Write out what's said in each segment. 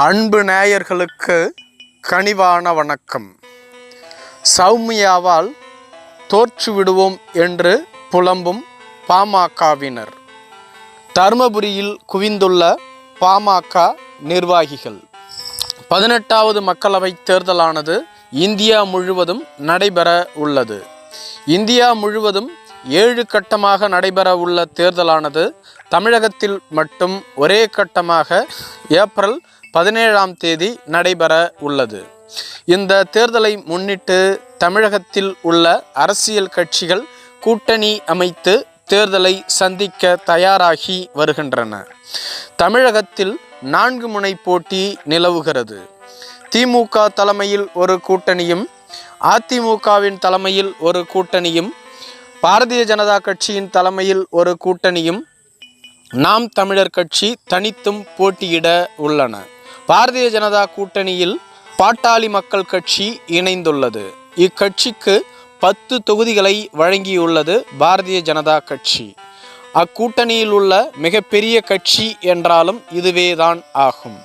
அன்பு நேயர்களுக்கு கனிவான வணக்கம். சௌமியாவால் தோற்றுவிடுவோம் என்று புலம்பும் பாமகவினர். தருமபுரியில் குவிந்துள்ள பாமக நிர்வாகிகள். பதினெட்டாவது மக்களவைத் தேர்தலானது இந்தியா முழுவதும் நடைபெற உள்ளது. இந்தியா முழுவதும் ஏழு கட்டமாக நடைபெற உள்ள தேர்தலானது தமிழகத்தில் மட்டும் ஒரே கட்டமாக ஏப்ரல் பதினேழாம் தேதி நடைபெற உள்ளது. இந்த தேர்தலை முன்னிட்டு தமிழகத்தில் உள்ள அரசியல் கட்சிகள் கூட்டணி அமைத்து தேர்தலை சந்திக்க தயாராகி வருகின்றன. தமிழகத்தில் நான்கு முனை போட்டி நிலவுகிறது. திமுக தலைமையில் ஒரு கூட்டணியும் அதிமுகவின் தலைமையில் ஒரு கூட்டணியும் பாரதிய ஜனதா கட்சியின் தலைமையில் ஒரு கூட்டணியும் நாம் தமிழர் கட்சி தனித்தும் போட்டியிட உள்ளன. பாரதிய ஜனதா கூட்டணியில் பாட்டாளி மக்கள் கட்சி இணைந்துள்ளது. இக்கட்சிக்கு பத்து தொகுதிகளை வழங்கியுள்ளது பாரதிய ஜனதா கட்சி. அக்கூட்டணியில் உள்ள மிகப்பெரிய கட்சி என்றாலும் இதுவேதான் ஆகும்.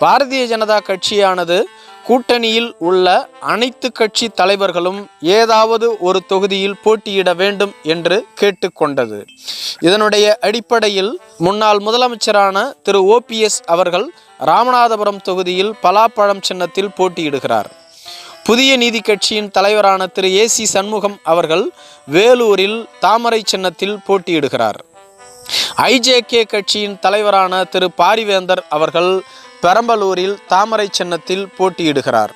பாரதிய ஜனதா கட்சியானது கூட்டணியில் உள்ள அனைத்து கட்சி தலைவர்களும் ஏதாவது ஒரு தொகுதியில் போட்டியிட வேண்டும் என்று கேட்டுக்கொண்டது. இதனுடைய அடிப்படையில் முன்னாள் முதலமைச்சரான திரு. ஓபிஎஸ் அவர்கள் ராமநாதபுரம் தொகுதியில் பலாப்பழம் சின்னத்தில் போட்டியிடுகிறார். புதிய நீதி கட்சியின் தலைவரான திரு. ஏ. சி. சண்முகம் அவர்கள் வேலூரில் தாமரை சின்னத்தில் போட்டியிடுகிறார். ஐஜேகே கட்சியின் தலைவரான திரு. பாரிவேந்தர் அவர்கள் பெரம்பலூரில் தாமரை சின்னத்தில் போட்டியிடுகிறார்.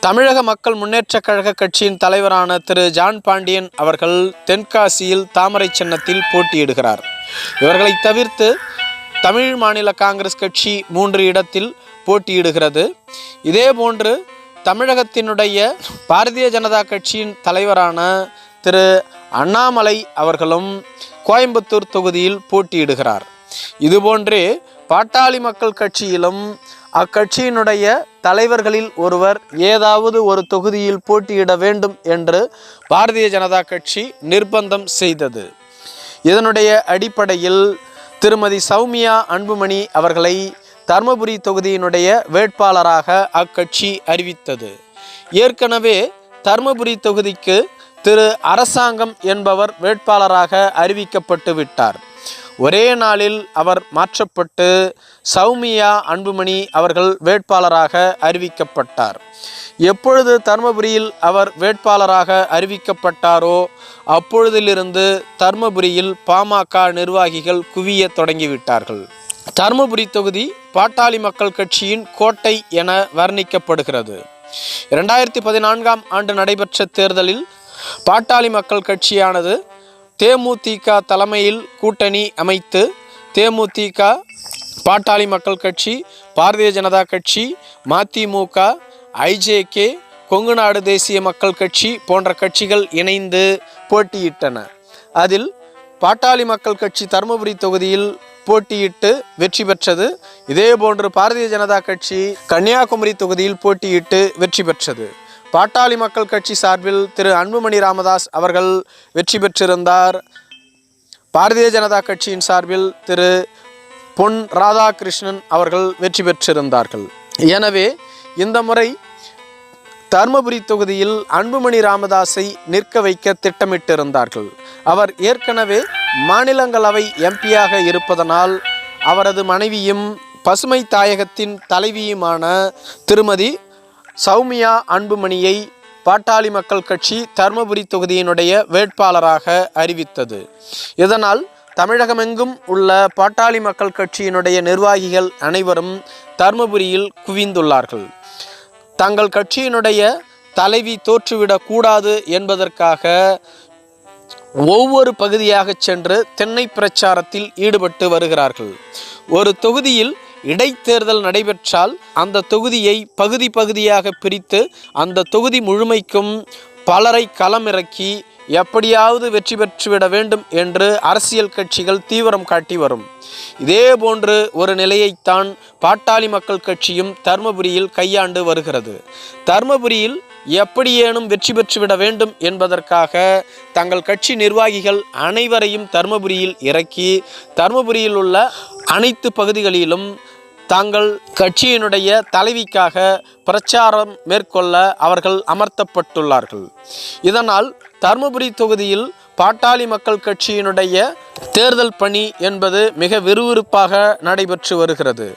தமிழக மக்கள் முன்னேற்றக் கழக கட்சியின் தலைவரான திரு. ஜான் பாண்டியன் அவர்கள் தென்காசியில் தாமரை சின்னத்தில் போட்டியிடுகிறார். இவர்களை தவிர்த்து தமிழ் மாநில காங்கிரஸ் கட்சி மூன்று இடத்தில் போட்டியிடுகிறது. இதேபோன்று தமிழகத்தினுடைய பாரதிய ஜனதா கட்சியின் தலைவரான திரு. அண்ணாமலை அவர்களும் கோயம்புத்தூர் தொகுதியில் போட்டியிடுகிறார். இதுபோன்றே பாட்டாளி மக்கள் கட்சியிலும் அக்கட்சியினுடைய தலைவர்களில் ஒருவர் ஏதாவது ஒரு தொகுதியில் போட்டியிட வேண்டும் என்று பாரதிய ஜனதா கட்சி நிர்பந்தம் செய்தது. இதனுடைய அடிப்படையில் திருமதி சௌமியா அன்புமணி அவர்களை தர்மபுரி தொகுதியினுடைய வேட்பாளராக அக்கட்சி அறிவித்தது. ஏற்கனவே தர்மபுரி தொகுதிக்கு திரு அரசாங்கம் என்பவர் வேட்பாளராக அறிவிக்கப்பட்டு விட்டார். ஒரே நாளில் அவர் மாற்றப்பட்டு சௌமியா அன்புமணி அவர்கள் வேட்பாளராக அறிவிக்கப்பட்டார். எப்பொழுது தர்மபுரியில் அவர் வேட்பாளராக அறிவிக்கப்பட்டாரோ அப்பொழுதிலிருந்து தர்மபுரியில் பாமக நிர்வாகிகள் குவிய தொடங்கிவிட்டார்கள். தர்மபுரி தொகுதி பாட்டாளி மக்கள் கட்சியின் கோட்டை என வர்ணிக்கப்படுகிறது. இரண்டாயிரத்தி பதினான்காம் ஆண்டு நடைபெற்ற தேர்தலில் பாட்டாளி மக்கள் கட்சியானது தேமுதிக தலைமையில் கூட்டணி அமைத்து தேமுதிக பாட்டாளி மக்கள் கட்சி பாரதிய ஜனதா கட்சி மதிமுக ஐஜேகே கொங்கு நாடு தேசிய மக்கள் கட்சி போன்ற கட்சிகள் இணைந்து போட்டியிட்டன. அதில் பாட்டாளி மக்கள் கட்சி தருமபுரி தொகுதியில் போட்டியிட்டு வெற்றி பெற்றது. இதேபோன்று பாரதிய ஜனதா கட்சி கன்னியாகுமரி தொகுதியில் போட்டியிட்டு வெற்றி பெற்றது. பாட்டாளி மக்கள் கட்சி சார்பில் திரு அன்புமணி ராமதாஸ் அவர்கள் வெற்றி பெற்றிருந்தார். பாரதிய ஜனதா கட்சியின் சார்பில் திரு பொன் ராதாகிருஷ்ணன் அவர்கள் வெற்றி பெற்றிருந்தார்கள். எனவே இந்த முறை தருமபுரி தொகுதியில் அன்புமணி ராமதாஸை நிற்க வைக்க திட்டமிட்டிருந்தார்கள். அவர் ஏற்கனவே மாநிலங்களவை எம்பியாக இருப்பதனால் அவரது மனைவியும் பசுமை தாயகத்தின் தலைவியுமான திருமதி சௌமியா அன்புமணியை பாட்டாளி மக்கள் கட்சி தருமபுரி தொகுதியினுடைய வேட்பாளராக அறிவித்தது. இதனால் தமிழகமெங்கும் உள்ள பாட்டாளி மக்கள் கட்சியினுடைய நிர்வாகிகள் அனைவரும் தருமபுரியில் குவிந்துள்ளார்கள். தங்கள் கட்சியினுடைய தலைவி தோற்றுவிடக்கூடாது என்பதற்காக ஒவ்வொரு பகுதியாக சென்று தென்னை பிரச்சாரத்தில் ஈடுபட்டு வருகிறார்கள். ஒரு தொகுதியில் இடைத்தேர்தல் நடைபெற்றால் அந்த தொகுதியை பகுதி பகுதியாக பிரித்து அந்த தொகுதி முழுமைக்கும் பலரை களமிறக்கி எப்படியாவது வெற்றி பெற்றுவிட வேண்டும் என்று அரசியல் கட்சிகள் தீவிரம் காட்டி வரும். இதே போன்று ஒரு நிலையைத்தான் பாட்டாளி மக்கள் கட்சியும் தர்மபுரியில் கையாண்டு வருகிறது. தர்மபுரியில் எப்படியேனும் வெற்றி பெற்றுவிட வேண்டும் என்பதற்காக தங்கள் கட்சி நிர்வாகிகள் அனைவரையும் தர்மபுரியில் இறக்கி தர்மபுரியில் உள்ள அனைத்து பகுதிகளிலும் தாங்கள் கட்சியினுடைய தலைவிக்காக பிரச்சாரம் மேற்கொள்ள அவர்கள் அமர்த்தப்பட்டுள்ளார்கள். இதனால் தருமபுரி தொகுதியில் பாட்டாளி மக்கள் கட்சியினுடைய தேர்தல் பணி என்பது மிக விறுவிறுப்பாக நடைபெற்று வருகிறது.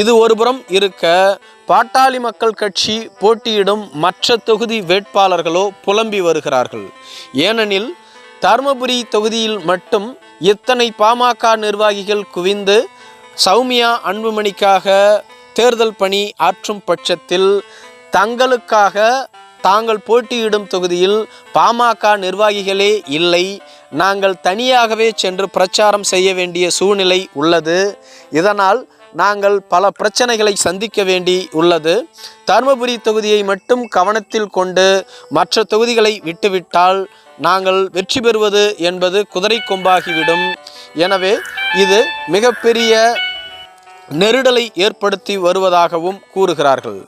இது ஒருபுறம் இருக்க பாட்டாளி மக்கள் கட்சி போட்டியிடும் மற்ற தொகுதி வேட்பாளர்களோ புலம்பி வருகிறார்கள். ஏனெனில் தருமபுரி தொகுதியில் மட்டும் இத்தனை பாமக நிர்வாகிகள் குவிந்து சௌமியா அன்புமணிக்காக தேர்தல் பணி ஆற்றும் பட்சத்தில் தங்களுக்காக தாங்கள் போட்டியிடும் தொகுதியில் பாமக நிர்வாகிகளே இல்லை. நாங்கள் தனியாகவே சென்று பிரச்சாரம் செய்ய வேண்டிய சூழ்நிலை உள்ளது. இதனால் நாங்கள் பல பிரச்சனைகளை சந்திக்க வேண்டி உள்ளது. தருமபுரி தொகுதியை மட்டும் கவனத்தில் கொண்டு மற்ற தொகுதிகளை விட்டுவிட்டால் நாங்கள் வெற்றி பெறுவது என்பது குதிரை கொம்பாகிவிடும். எனவே இது மிகப்பெரிய நெருடலை ஏற்படுத்தி வருவதாகவும் கூறுகிறார்கள்.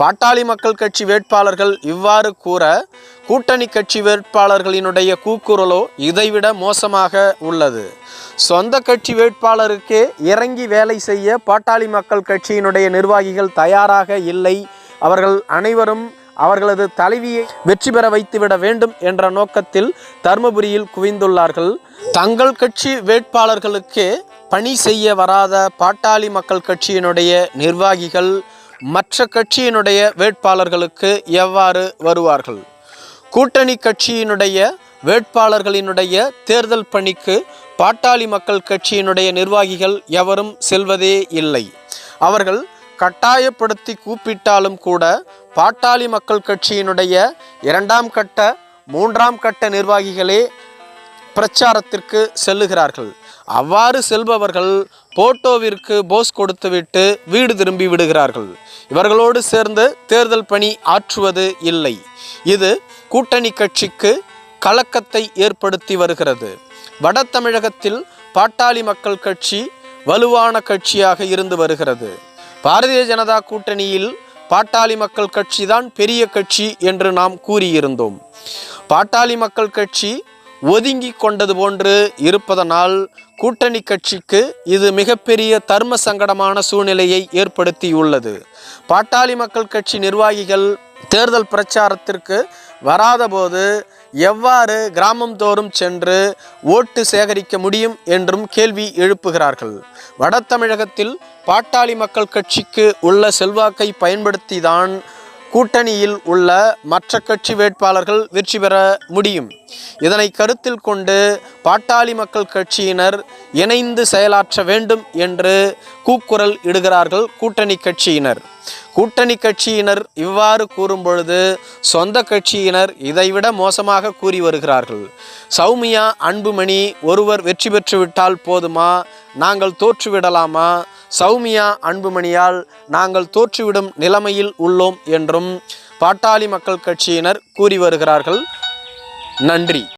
பாட்டாளி மக்கள் கட்சி வேட்பாளர்கள் இவ்வாறு கூற கூட்டணி கட்சி வேட்பாளர்களினுடைய கூக்குரலோ இதைவிட மோசமாக உள்ளது. சொந்த கட்சி வேட்பாளருக்கே இறங்கி வேலை செய்ய பாட்டாளி மக்கள் கட்சியினுடைய நிர்வாகிகள் தயாராக இல்லை. அவர்கள் அனைவரும் அவர்களது தலைவியை வெற்றி பெற வைத்துவிட வேண்டும் என்ற நோக்கத்தில் தருமபுரியில் குவிந்துள்ளார்கள். தங்கள் கட்சி வேட்பாளர்களுக்கே பணி செய்ய வராத பாட்டாளி மக்கள் கட்சியினுடைய நிர்வாகிகள் மற்ற கட்சியினுடைய வேட்பாளர்களுக்கு எவ்வாறு வருவார்கள்? கூட்டணி கட்சியினுடைய வேட்பாளர்களினுடைய தேர்தல் பணிக்கு பாட்டாளி மக்கள் கட்சியினுடைய நிர்வாகிகள் எவரும் செல்வதே இல்லை. அவர்கள் கட்டாயப்படுத்தி கூப்பிட்டாலும் கூட பாட்டாளி மக்கள் கட்சியினுடைய இரண்டாம் கட்ட மூன்றாம் கட்ட நிர்வாகிகளே பிரச்சாரத்திற்கு செல்லுகிறார்கள். அவ்வாறு செல்பவர்கள் போட்டோவிற்கு போஸ் கொடுத்துவிட்டு வீடு திரும்பி விடுகிறார்கள். இவர்களோடு சேர்ந்து தேர்தல் பணி ஆற்றுவது இல்லை. இது கூட்டணி கட்சிக்கு கலக்கத்தை ஏற்படுத்தி வருகிறது. வட தமிழகத்தில் பாட்டாளி மக்கள் கட்சி வலுவான கட்சியாக இருந்து வருகிறது. பாரதிய ஜனதா கூட்டணியில் பாட்டாளி மக்கள் கட்சி தான் பெரிய கட்சி என்று நாம் கூறியிருந்தோம். பாட்டாளி மக்கள் கட்சி ஒதுங்கி கொண்டது போன்று இருப்பதனால் கூட்டணி கட்சிக்கு இது மிகப்பெரிய தர்ம சங்கடமான சூழ்நிலையை ஏற்படுத்தியுள்ளது. பாட்டாளி மக்கள் கட்சி நிர்வாகிகள் தேர்தல் பிரச்சாரத்திற்கு வராதபோது எவ்வாறு கிராமம் தோறும் சென்று ஓட்டு சேகரிக்க முடியும் என்றும் கேள்வி எழுப்புகிறார்கள். வட தமிழகத்தில் பாட்டாளி மக்கள் கட்சிக்கு உள்ள செல்வாக்கை பயன்படுத்தி தான் கூட்டணியில் உள்ள மற்ற கட்சி வேட்பாளர்கள் வெற்றி பெற முடியும். இதனை கருத்தில் கொண்டு பாட்டாளி மக்கள் கட்சியினர் இணைந்து செயலாற்ற வேண்டும் என்று கூக்குரல் இடுகிறார்கள் கூட்டணி கட்சியினர். கூட்டணி கட்சியினர் இவ்வாறு கூறும் பொழுது சொந்த கட்சியினர் இதைவிட மோசமாக கூறி வருகிறார்கள். சௌமியா அன்புமணி ஒருவர் வெற்றி பெற்றுவிட்டால் போதுமா? நாங்கள் தோற்றுவிடலாமா சௌமியா அன்புமணியால் நாங்கள் தோற்றுவிடும் நிலைமையில் உள்ளோம் என்றும் பாட்டாளி மக்கள் கட்சியினர் கூறி வருகிறார்கள். நன்றி.